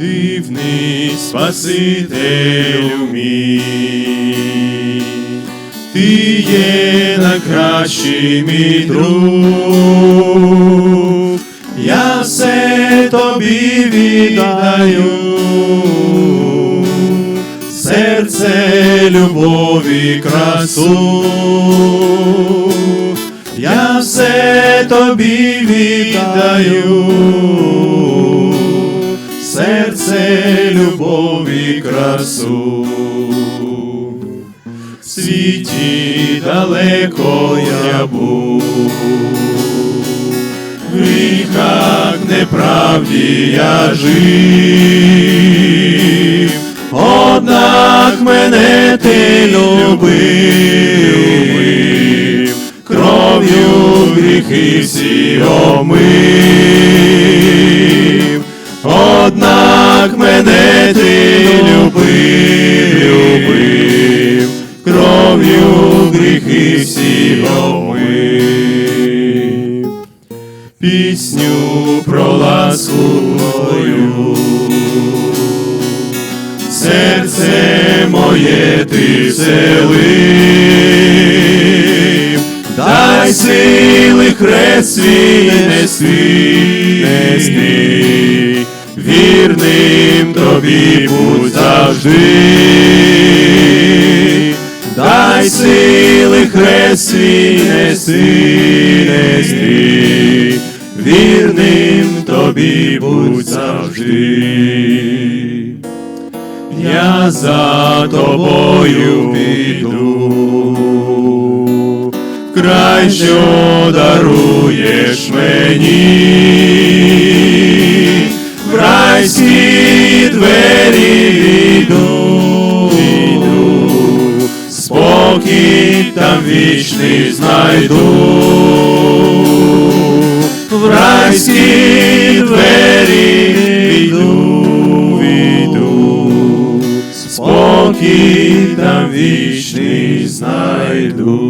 Дивний Спасителю мій, ти є найкращий мій друг, я все тобі віддаю, серце любові красу, я все тобі віддаю, серце любові красу. Світі далеко я був, в гріхах неправді я жив, однак мене ти любив, гріхи всі омив, однак мене ти любив, любив, кров'ю гріхи всі омив. Пісню про ласку твою. Серце моє ти вселив, дай сили хрест свій нести, нести, вірним тобі будь завжди, дай сили хрест свій нести, нести, вірним тобі будь завжди. Я за тобою піду, край, що даруєш мені, в райські двері йду, йду, спокій там вічний знайду, в райські двері йду, йду, спокій там вічний знайду.